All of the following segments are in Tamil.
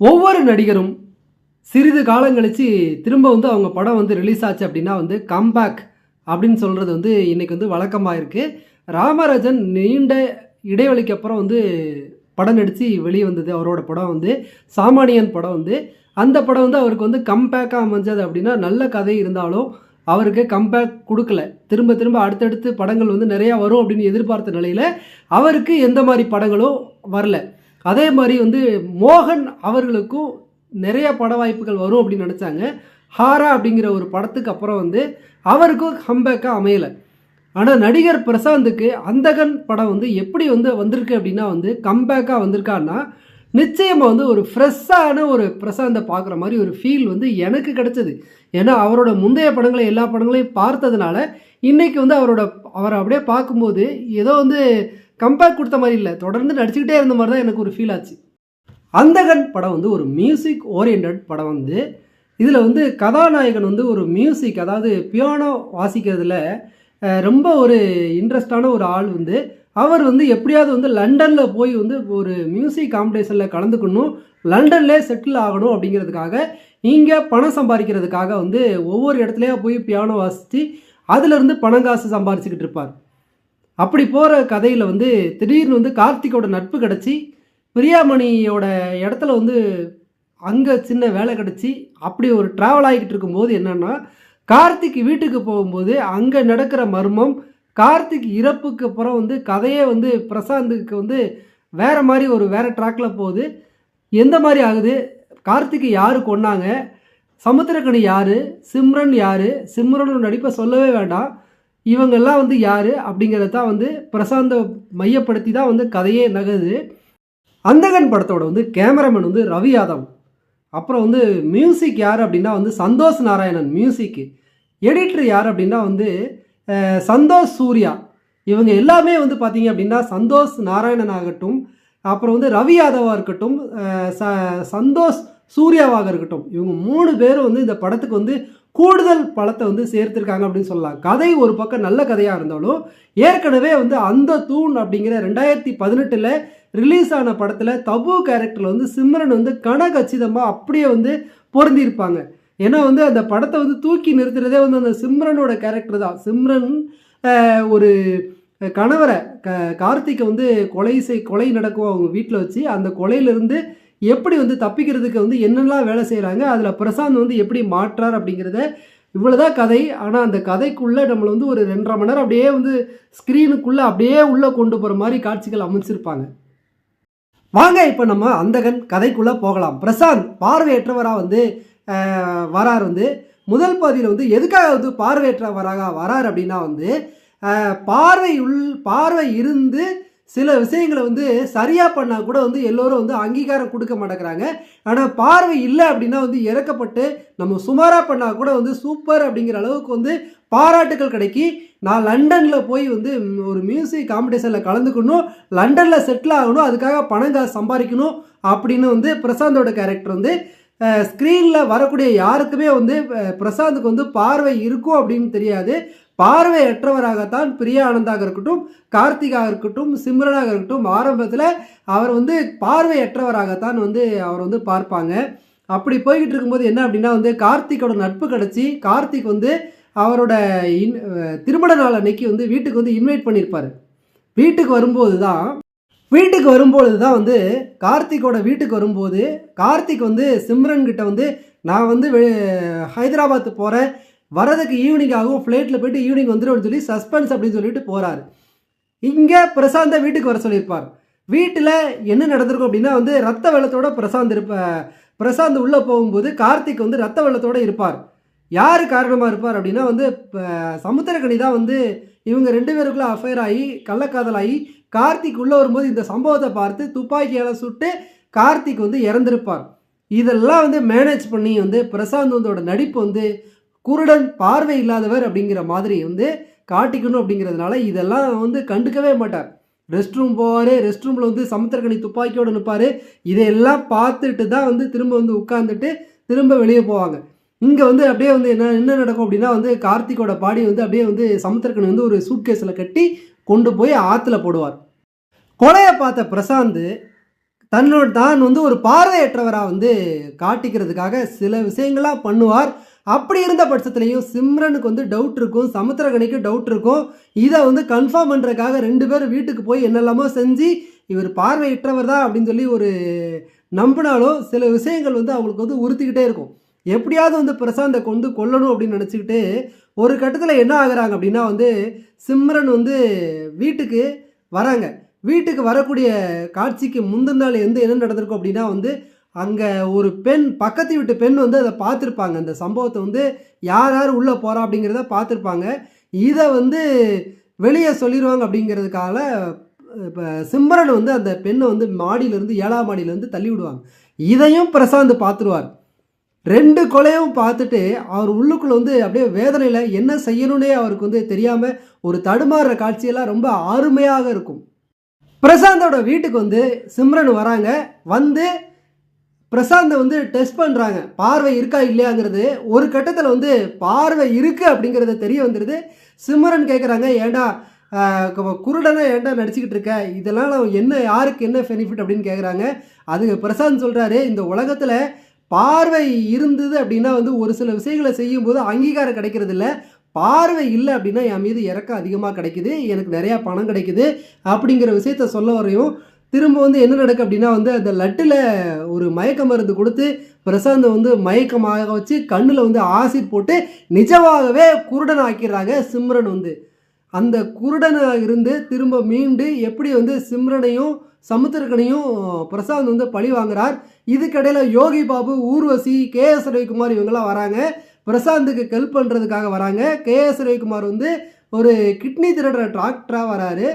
ஒவ்வொரு நடிகரும் சிறிது காலம் கழித்து திரும்ப வந்து அவங்க படம் வந்து ரிலீஸ் ஆச்சு அப்படின்னா வந்து கம்பேக் அப்படின்னு சொல்கிறது வந்து இன்றைக்கி வந்து வழக்கமாக இருக்குது ராமராஜன் நீண்ட இடைவெளிக்கு அப்புறம் வந்து படம் நடித்து வெளியே வந்தது. அவரோட படம் வந்து சாமானியன் படம் வந்து. அந்த படம் வந்து அவருக்கு வந்து கம்பேக்காக அமைஞ்சது அப்படின்னா நல்ல கதை இருந்தாலும் அவருக்கு கம்பேக் கொடுக்கல. திரும்ப திரும்ப அடுத்தடுத்து படங்கள் வந்து நிறையா வரும் அப்படின்னு எதிர்பார்த்த நிலையில் அவருக்கு எந்த மாதிரி படங்களும் வரல. அதே மாதிரி வந்து மோகன் அவர்களுக்கும் நிறைய பட வாய்ப்புகள் வரும் அப்படின்னு நினச்சாங்க. ஹாரா அப்படிங்கிற ஒரு படத்துக்கு அப்புறம் வந்து அவருக்கும் ஹம்பேக்காக அமையலை. ஆனால் நடிகர் பிரசாந்துக்கு அந்தகன் படம் வந்து எப்படி வந்து வந்திருக்கு அப்படின்னா வந்து கம்பேக்காக வந்திருக்கான்னா நிச்சயமாக வந்து ஒரு ஃப்ரெஷ்ஷான ஒரு பிரசாந்தை பார்க்குற மாதிரி ஒரு ஃபீல் வந்து எனக்கு கிடைச்சது. ஏன்னா அவரோட முந்தைய படங்களை எல்லா படங்களையும் பார்த்ததுனால இன்றைக்கி வந்து அவரோட அவரை அப்படியே பார்க்கும்போது ஏதோ வந்து கம்பேக் கொடுத்த மாதிரி இல்லை. தொடர்ந்து நடிச்சுக்கிட்டே இருந்த மாதிரி தான் எனக்கு ஒரு ஃபீல் ஆச்சு. அந்தகன் படம் வந்து ஒரு மியூசிக் ஓரியன்ட் படம் வந்து. இதில் வந்து கதாநாயகன் வந்து ஒரு மியூசிக் அதாவது பியானோ வாசிக்கிறதுல ரொம்ப ஒரு இன்ட்ரெஸ்டான ஒரு ஆள் வந்து. அவர் வந்து எப்படியாவது வந்து லண்டனில் போய் வந்து ஒரு மியூசிக் காம்படிஷனில் கலந்துக்கணும் லண்டன்லேயே செட்டில் ஆகணும் அப்படிங்கிறதுக்காக இங்கே பணம் சம்பாதிக்கிறதுக்காக வந்து ஒவ்வொரு இடத்துலையா போய் பியானோ வாசித்து அதிலிருந்து பணம் காசு சம்பாரிச்சுக்கிட்டு இருப்பார். அப்படி போகிற கதையில் வந்து திடீர்னு வந்து கார்த்திகோட நட்பு கிடச்சி பிரியாமணியோட இடத்துல வந்து அங்கே சின்ன வேலை கிடச்சி அப்படி ஒரு ட்ராவல் ஆகிக்கிட்டு இருக்கும்போது என்னென்னா கார்த்திக் வீட்டுக்கு போகும்போது அங்கே நடக்கிற மர்மம் கார்த்திக் இறப்புக்கு அப்புறம் வந்து கதையே வந்து பிரசாந்துக்கு வந்து வேறு மாதிரி ஒரு வேறு ட்ராக்ல போகுது. எந்த மாதிரி ஆகுது? கார்த்திக்கு யார் கொன்னாங்க? சமுத்திரக்கணி யார்? சிம்ரன் யார்? சிம்ரனோட நடிப்பை சொல்லவே வேண்டாம். இவங்கெல்லாம் வந்து யார் அப்படிங்கிறத தான் வந்து பிரசாந்தை மையப்படுத்தி தான் வந்து கதையே நகருது. அந்தகன் படத்தோட வந்து கேமராமேன் வந்து ரவி யாதவ். அப்புறம் வந்து மியூசிக் யார் அப்படின்னா வந்து சந்தோஷ் நாராயணன் மியூசிக்கு எடிட்டர் யார் அப்படின்னா வந்து சந்தோஷ் சூர்யா. இவங்க எல்லாமே வந்து பார்த்தீங்க அப்படின்னா சந்தோஷ் நாராயணன் ஆகட்டும் அப்புறம் வந்து ரவி யாதவாக இருக்கட்டும் ச சந்தோஷ் சூர்யாவாக இருக்கட்டும். இவங்க மூணு பேரும் வந்து இந்த படத்துக்கு வந்து கூடுதல் பழத்தை வந்து சேர்த்துருக்காங்க அப்படின்னு சொல்லலாம். கதை ஒரு பக்கம் நல்ல கதையாக இருந்தாலும் ஏற்கனவே வந்து அந்த தூண் அப்படிங்கிற ரெண்டாயிரத்தி பதினெட்டில் ரிலீஸ் ஆன படத்தில் தபு கேரக்டரில் வந்து சிம்ரன் வந்து கனகச்சிதமாக அப்படியே வந்து பொருந்திருப்பாங்க ஏன்னா வந்து அந்த படத்தை வந்து தூக்கி நிறுத்துறதே வந்து அந்த சிம்ரனோட கேரக்டர் தான். சிம்ரன் ஒரு கணவரை க கார்த்திகை வந்து கொலை செய் கொலை நடக்கும் அவங்க வீட்டில் வச்சு அந்த கொலையிலேருந்து எப்படி வந்து தப்பிக்கிறதுக்கு வந்து என்னெல்லாம் வேலை செய்கிறாங்க அதில் பிரசாந்த் வந்து எப்படி மாற்றார் அப்படிங்கிறத இவ்வளோதான் கதை. ஆனால் அந்த கதைக்குள்ளே நம்மளை வந்து ஒரு ரெண்டரை மணி நேரம் அப்படியே வந்து ஸ்க்ரீனுக்குள்ளே அப்படியே உள்ளே கொண்டு போகிற மாதிரி காட்சிகள் அமைச்சிருப்பாங்க. வாங்க இப்போ நம்ம அந்தகன் கதைக்குள்ளே போகலாம். பிரசாந்த் பார்வையற்றவராக வந்து வரார் வந்து. முதல் பாதியில் வந்து எதுக்காக வந்து பார்வையற்றவராக வரார் அப்படின்னா வந்து பார்வை உள் பார்வை இருந்து சில விஷயங்களை வந்து சரியாக பண்ணால் கூட வந்து எல்லோரும் வந்து அங்கீகாரம் கொடுக்க மாட்டேங்கிறாங்க. ஆனால் பார்வை இல்லை அப்படின்னா வந்து இறக்கப்பட்டு நம்ம சுமாராக பண்ணால் கூட வந்து சூப்பர் அப்படிங்கிற அளவுக்கு வந்து பாராட்டுகள் கிடைக்கி நான் லண்டனில் போய் வந்து ஒரு மியூசிக் காம்படிஷனில் கலந்துக்கணும் லண்டனில் செட்டில் ஆகணும் அதுக்காக பணம் காசு சம்பாதிக்கணும் அப்படின்னு வந்து பிரசாந்தோட கேரக்டர் வந்து ஸ்க்ரீனில் வரக்கூடிய யாருக்குமே வந்து பிரசாந்துக்கு வந்து பார்வை இருக்கும் அப்படின்னு தெரியாது. பார்வையற்றவராகத்தான் பிரியா ஆனந்தாக இருக்கட்டும் கார்த்திகாக இருக்கட்டும் சிம்ரனாக இருக்கட்டும் ஆரம்பத்தில் அவர் வந்து பார்வையற்றவராகத்தான் வந்து அவர் வந்து பார்ப்பாங்க. அப்படி போய்கிட்டு இருக்கும்போது என்ன அப்படின்னா வந்து கார்த்திகோட நட்பு கிடச்சி கார்த்திக் வந்து அவரோட இன் திருமண நாள் அன்னைக்கு வந்து வீட்டுக்கு வந்து இன்வைட் பண்ணியிருப்பார். வீட்டுக்கு வரும்போது தான் வீட்டுக்கு வரும்பொழுது தான் வந்து கார்த்திகோட வீட்டுக்கு வரும்போது கார்த்திக் வந்து சிம்ரன் கிட்ட வந்து நான் வந்து ஹைதராபாத் போகிறேன் வரதுக்கு ஈவினிங் ஆகும் ஃப்ளைட்டில் போயிட்டு ஈவினிங் வந்துடும்னு சொல்லி சஸ்பென்ஸ் அப்படின்னு சொல்லிட்டு போகிறாரு இங்கே பிரசாந்த வீட்டுக்கு வர சொல்லியிருப்பார். வீட்டில் என்ன நடந்திருக்கும் அப்படின்னா வந்து ரத்த வெள்ளத்தோட பிரசாந்த் இருப்ப பிரசாந்த் உள்ளே போகும்போது கார்த்திக் வந்து ரத்த வெள்ளத்தோடு இருப்பார். யார் காரணமாக இருப்பார் அப்படின்னா வந்து இப்போ தான் வந்து இவங்க ரெண்டு பேருக்குள்ளே அஃபேர் ஆகி கள்ளக்காதலாகி கார்த்திக் உள்ளே வரும்போது இந்த சம்பவத்தை பார்த்து துப்பாக்கியால் சுட்டு கார்த்திக் வந்து இறந்திருப்பார். இதெல்லாம் வந்து மேனேஜ் பண்ணி வந்து பிரசாந்த் வந்தோட நடிப்பு வந்து குருடன் பார்வை இல்லாதவர் அப்படிங்கிற மாதிரி வந்து காட்டிக்கணும் அப்படிங்கிறதுனால இதெல்லாம் வந்து கண்டுக்கவே மாட்டார். ரெஸ்ட் ரூம் போவார் ரெஸ்ட் ரூமில் வந்து சமுத்திரக்கணி துப்பாக்கியோடு நிற்பார் இதையெல்லாம் பார்த்துட்டு தான் வந்து திரும்ப வந்து உட்காந்துட்டு திரும்ப வெளியே போவாங்க. இங்கே வந்து அப்படியே வந்து என்ன என்ன நடக்கும் அப்படின்னா வந்து கார்த்திகோட பாடி வந்து அப்படியே வந்து சமுத்திரக்கணி வந்து ஒரு சூட்கேஸில் கட்டி கொண்டு போய் ஆற்றுல போடுவார். கொலையை பார்த்த பிரசாந்த் தன்னோட தான் வந்து ஒரு பார்வையற்றவராக வந்து காட்டிக்கிறதுக்காக சில விஷயங்களாக பண்ணுவார். அப்படி இருந்த பட்சத்துலையும் சிம்ரனுக்கு வந்து டவுட் இருக்கும் சமுத்திரகனிக்கு டவுட் இருக்கும். இதை வந்து கன்ஃபார்ம் பண்ணுறதுக்காக ரெண்டு பேரும் வீட்டுக்கு போய் என்னெல்லாமோ செஞ்சு இவர் பார்வையற்றவர் தான் அப்படின்னு சொல்லி ஒரு நம்பினாலும் சில விஷயங்கள் வந்து அவங்களுக்கு வந்து உறுத்திக்கிட்டே இருக்கும். எப்படியாவது வந்து பிரசாந்தை கொண்டு கொல்லணும் அப்படின்னு நினச்சிக்கிட்டு ஒரு கட்டத்தில் என்ன ஆகுறாங்க அப்படின்னா வந்து சிம்ரன் வந்து வீட்டுக்கு வராங்க. வீட்டுக்கு வரக்கூடிய காட்சிக்கு முந்தின நாள் என்ன நடந்திருக்கும் அப்படின்னா வந்து அங்கே ஒரு பெண் பக்கத்து வீட்டு பெண் வந்து அதை பார்த்துருப்பாங்க. அந்த சம்பவத்தை வந்து யார் யார் உள்ளே போகிறா அப்படிங்கிறத பார்த்துருப்பாங்க. இதை வந்து வெளியே சொல்லிடுவாங்க அப்படிங்கிறதுக்காக இப்போ சிம்ரன் வந்து அந்த பெண்ணை வந்து மாடியிலேருந்து ஏழாம் மாடியிலேருந்து தள்ளி விடுவாங்க. இதையும் பிரசாந்த் பார்த்துருவார். ரெண்டு கொலையும் பார்த்துட்டு அவர் உள்ளுக்குள்ள வந்து அப்படியே வேதனையில் என்ன செய்யணும்னே அவருக்கு வந்து தெரியாமல் ஒரு தடுமாறுற காட்சியெல்லாம் ரொம்ப அருமையாக இருக்கும். பிரசாந்தோட வீட்டுக்கு வந்து சிம்ரன் வராங்க. வந்து பிரசாந்தை வந்து டெஸ்ட் பண்ணுறாங்க பார்வை இருக்கா இல்லையாங்கிறது ஒரு கட்டத்தில் வந்து பார்வை இருக்குது அப்படிங்கிறத தெரிய வந்துடுது சிம்மரன் கேட்குறாங்க ஏண்டா குருடனாக ஏண்டா ஏன்டா நடிச்சுக்கிட்டு இருக்க? இதெல்லாம் நான் என்ன யாருக்கு என்ன பெனிஃபிட் அப்படின்னு கேட்குறாங்க அதுக்கு பிரசாந்த் சொல்கிறாரு இந்த உலகத்தில் பார்வை இருந்தது அப்படின்னா வந்து ஒரு சில விஷயங்களை செய்யும்போது அங்கீகாரம் கிடைக்கிறது இல்லை. பார்வை இல்லை அப்படின்னா என் மீது இறக்கம் அதிகமாக கிடைக்குது. எனக்கு நிறையா பணம் கிடைக்குது. அப்படிங்கிற விஷயத்த சொல்ல வரையும் திரும்ப வந்து என்ன நடக்கு அப்படின்னா வந்து அந்த லட்டில் ஒரு மயக்க மருந்து கொடுத்து பிரசாந்தை வந்து மயக்கமாக வச்சு கண்ணில் வந்து ஆசிட் போட்டு நிஜமாகவே குருடன் ஆக்கிடுறாங்க சிம்ரன் வந்து. அந்த குருடனாக இருந்து திரும்ப மீண்டு எப்படி வந்து சிம்ரனையும் சமுத்திரக்கனையும் பிரசாந்த் வந்து பழி வாங்குறார்? இதுக்கடையில் யோகி பாபு ஊர்வசி கே எஸ் ரவிக்குமார் இவங்கெல்லாம் வராங்க. பிரசாந்துக்கு ஹெல்ப் பண்ணுறதுக்காக வராங்க. கே எஸ் ரவிக்குமார் வந்து ஒரு கிட்னி திருடுற டாக்டராக வராரு.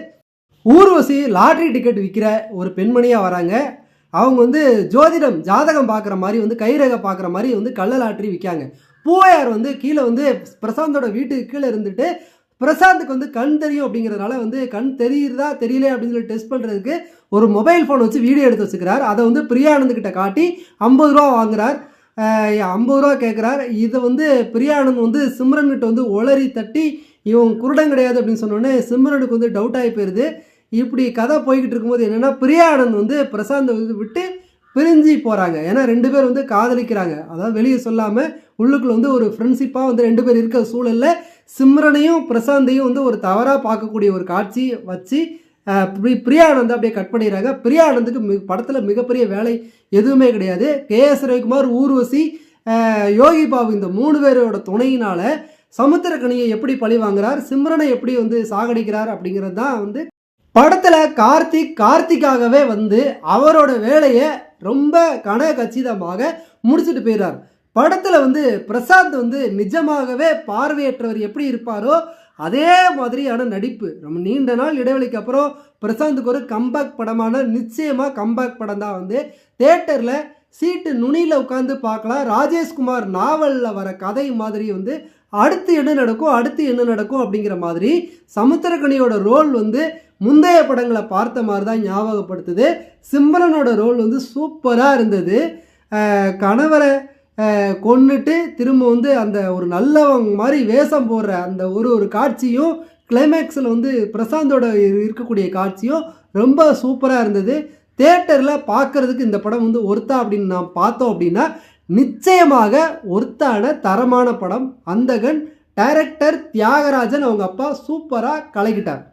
ஊர்வசி லாட்ரி டிக்கெட் விற்கிற ஒரு பெண்மணியாக வராங்க. அவங்க வந்து ஜோதிடம் ஜாதகம் பார்க்குற மாதிரி வந்து கைரேகை பார்க்குற மாதிரி வந்து கள்ள லாட்ரி விற்காங்க பூவையார் வந்து கீழே வந்து பிரசாந்தோட வீட்டுக்கு கீழே இருந்துட்டு பிரசாந்துக்கு வந்து கண் தெரியும் அப்படிங்கிறதுனால வந்து கண் தெரியுதா தெரியல அப்படின்னு சொல்லி டெஸ்ட் பண்ணுறதுக்கு ஒரு மொபைல் ஃபோன் வச்சு வீடியோ எடுத்து வச்சுக்கிறார். அதை வந்து பிரியானந்துக்கிட்ட காட்டி ஐம்பது ரூபா வாங்குறார். ஐம்பது ரூபா கேட்குறார் இதை வந்து பிரியானந்த் வந்து சிம்ரன்கிட்ட வந்து ஒளறி தட்டி இவன் குருடன் கிடையாது அப்படின்னு சொன்னோடனே சிம்ரனுக்கு வந்து டவுட் ஆகி போயிடுது இப்படி கதை போய்கிட்டு இருக்கும்போது என்னென்னா பிரியானந்த் வந்து பிரசாந்தை வந்து விட்டு பிரிஞ்சு போகிறாங்க ஏன்னா ரெண்டு பேர் வந்து காதலிக்கிறாங்க. அதாவது வெளியே சொல்லாமல் உள்ளுக்குள்ள வந்து ஒரு ஃப்ரெண்ட்ஷிப்பாக வந்து ரெண்டு பேர் இருக்கிற சூழலில் சிம்ரனையும் பிரசாந்தையும் வந்து ஒரு தவறாக பார்க்கக்கூடிய ஒரு காட்சி வச்சு அஹ், பிரி- பிரியானந்த் அப்படியே கட் பண்ணிடுறாங்க. பிரியானந்துக்கு மி படத்தில் மிகப்பெரிய வேலை எதுவுமே கிடையாது. கே. எஸ். ரவிக்குமார் ஊர்வசி யோகி பாபு இந்த மூணு பேரோட துணையினால் சமுத்திரக்கணியை எப்படி பழி வாங்குறார் சிம்ரனை எப்படி வந்து சாகடிக்கிறார் அப்படிங்கிறது தான் வந்து படத்தில் கார்த்திக் கார்த்திக்காகவே வந்து அவரோட வேலையை ரொம்ப கன கச்சிதமாக முடிச்சுட்டு போயிடுறார். படத்தில் வந்து பிரசாந்த் வந்து நிஜமாகவே பார்வையற்றவர் எப்படி இருப்பாரோ அதே மாதிரியான நடிப்பு. ரொம்ப நீண்ட நாள் இடைவெளிக்கு அப்புறம் பிரசாந்துக்கு ஒரு கம்பேக் படமான நிச்சயமாக கம்பேக் படம் தான் வந்து தேட்டரில் சீட்டு நுனியில் உட்காந்து பார்க்கலாம். ராஜேஷ்குமார் நாவலில் வர கதை மாதிரி வந்து அடுத்து என்ன நடக்கும்? அடுத்து என்ன நடக்கும்? அப்படிங்கிற மாதிரி சமுத்திரக்கனியோட ரோல் வந்து முந்தைய படங்களை பார்த்த மாதிரி தான் ஞாபகப்படுத்துது. சிம்ரனோட ரோல் வந்து சூப்பராக இருந்தது. கணவரை கொன்னுட்டு திரும்ப வந்து அந்த ஒரு நல்லவங்க மாதிரி வேஷம் போடுற அந்த ஒரு ஒரு காட்சியும் கிளைமேக்ஸில் வந்து பிரசாந்தோட இருக்கக்கூடிய காட்சியும் ரொம்ப சூப்பராக இருந்தது. தேட்டரில் பார்க்கறதுக்கு இந்த படம் வந்து ஒருத்தா அப்படின்னு நான் பார்த்தோம் அப்படின்னா நிச்சயமாக ஒருத்தான தரமான படம் அந்தகன் டைரக்டர் தியாகராஜன் அவங்க அப்பா சூப்பராக கலக்கிட்டார்